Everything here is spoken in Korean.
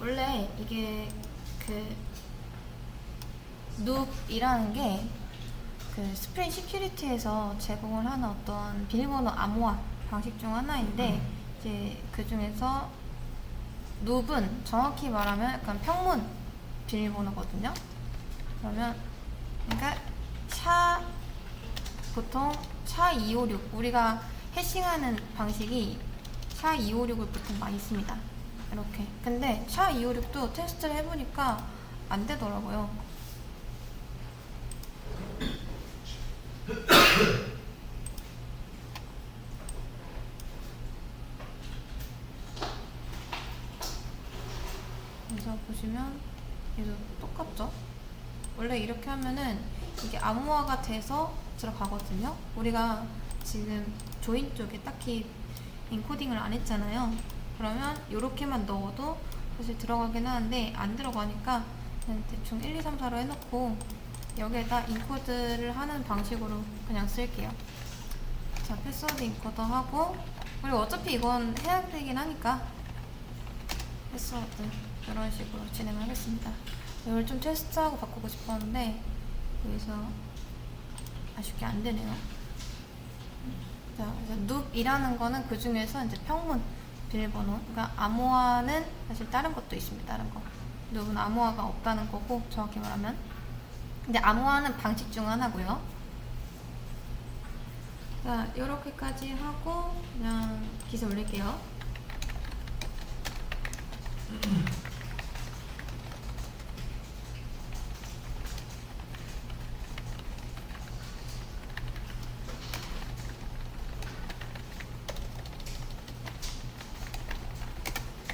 원래 이게 그 눕이라는 게 그 스프링 시큐리티에서 제공을 하는 어떤 비밀번호 암호화 방식 중 하나인데 이제 그 중에서 눕은 정확히 말하면 약간 평문 비밀번호거든요. 그러면 그러니까 샤 보통 샤256 우리가 해싱하는 방식이 샤256을 보통 많이 씁니다. 이렇게. 근데 샤 256도 테스트를 해보니까 안 되더라고요. 그래서 보시면 얘도 똑같죠? 원래 이렇게 하면은 이게 암호화가 돼서 들어가거든요. 우리가 지금 조인 쪽에 딱히 인코딩을 안 했잖아요. 그러면 이렇게만 넣어도 사실 들어가긴 하는데 안 들어가니까 그냥 대충 1, 2, 3, 4로 해놓고 여기에다 인코드를 하는 방식으로 그냥 쓸게요. 자, 패스워드 인코더 하고 그리고 어차피 이건 해야 되긴 하니까 패스워드 이런 식으로 진행하겠습니다. 이걸 좀 테스트하고 바꾸고 싶었는데 여기서 아쉽게 안 되네요. 자, 그래서 눕이라는 거는 그 중에서 이제 평문 비밀번호. 그러니까 암호화는 사실 다른 것도 있습니다. 다른 거. 눕은 암호화가 없다는 거고 정확히 말하면. 근데 암호화는 방식 중 하나고요. 자, 이렇게까지 하고 그냥 기사 올릴게요.